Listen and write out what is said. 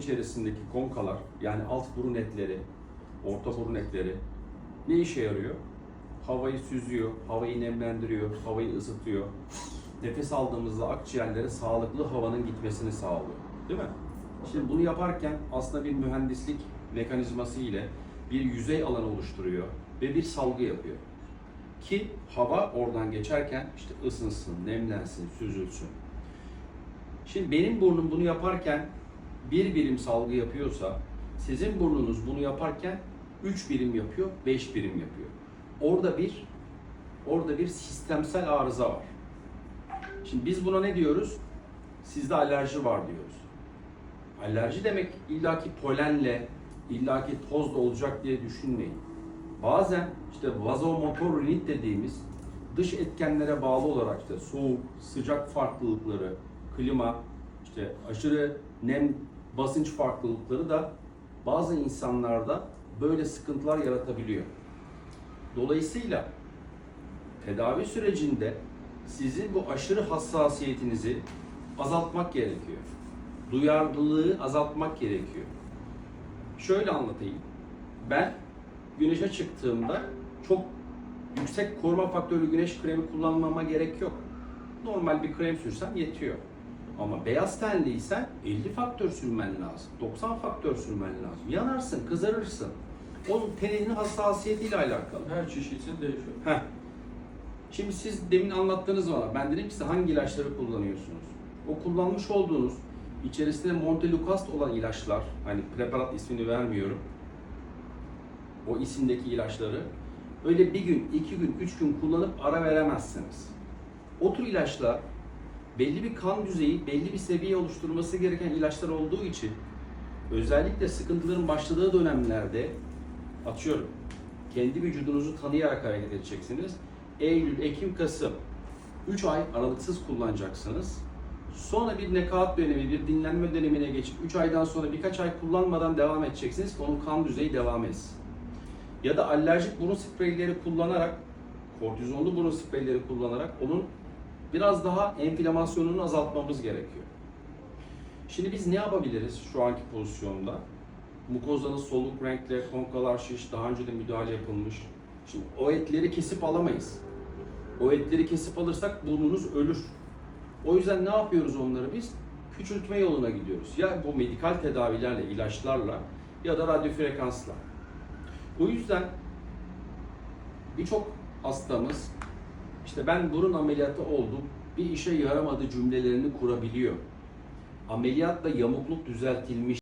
içerisindeki konkalar yani alt burun etleri, orta burun etleri ne işe yarıyor? Havayı süzüyor, havayı nemlendiriyor, havayı ısıtıyor. Nefes aldığımızda akciğerlere sağlıklı havanın gitmesini sağlıyor. Değil mi? Şimdi bunu yaparken aslında bir mühendislik mekanizması ile bir yüzey alanı oluşturuyor ve bir salgı yapıyor. Ki hava oradan geçerken işte ısınsın, nemlensin, süzülsün. Şimdi benim burnum bunu yaparken bir birim salgı yapıyorsa sizin burnunuz bunu yaparken 3 birim yapıyor, 5 birim yapıyor. Orada bir orada bir sistemsel arıza var. Şimdi biz buna ne diyoruz? Sizde alerji var diyoruz. Alerji demek illaki polenle, illaki tozla olacak diye düşünmeyin. Bazen işte vazomotor rinit dediğimiz dış etkenlere bağlı olarak işte soğuk, sıcak farklılıkları, klima, işte aşırı nem, basınç farklılıkları da bazı insanlarda böyle sıkıntılar yaratabiliyor. Dolayısıyla tedavi sürecinde sizin bu aşırı hassasiyetinizi azaltmak gerekiyor. Duyarlılığı azaltmak gerekiyor. Şöyle anlatayım. Ben güneşe çıktığımda çok yüksek koruma faktörlü güneş kremi kullanmama gerek yok. Normal bir krem sürsem yetiyor. Ama beyaz tenliysen 50 faktör sürmen lazım. 90 faktör sürmen lazım. Yanarsın, kızarırsın. Onun teninin hassasiyetiyle alakalı. Her çeşit için değişiyor. Heh. Şimdi siz demin anlattınız bana. Ben dedim ki size hangi ilaçları kullanıyorsunuz? O kullanmış olduğunuz içerisinde Montelukast olan ilaçlar, hani preparat ismini vermiyorum. O isimdeki ilaçları öyle bir gün, iki gün, üç gün kullanıp ara veremezsiniz. O tür ilaçlar belli bir kan düzeyi, belli bir seviye oluşturması gereken ilaçlar olduğu için özellikle sıkıntıların başladığı dönemlerde atıyorum kendi vücudunuzu tanıyarak hareket edeceksiniz. Eylül, Ekim, Kasım 3 ay aralıksız kullanacaksınız. Sonra bir nekaat dönemi, bir dinlenme dönemine geçip 3 aydan sonra birkaç ay kullanmadan devam edeceksiniz onun kan düzeyi devam etsin. Ya da alerjik burun spreyleri kullanarak, kortizonlu burun spreyleri kullanarak onun biraz daha enflamasyonunu azaltmamız gerekiyor. Şimdi biz ne yapabiliriz şu anki pozisyonda? Mukozanın soluk renkle, konkalar şiş, daha önce de müdahale yapılmış. Şimdi o etleri kesip alamayız. O etleri kesip alırsak burnunuz ölür. O yüzden ne yapıyoruz onları biz? Küçültme yoluna gidiyoruz. Ya bu medikal tedavilerle, ilaçlarla ya da radyo frekansla. O yüzden birçok hastamız işte ben burun ameliyatı oldum, bir işe yaramadı cümlelerini kurabiliyor. Ameliyatla yamukluk düzeltilmiş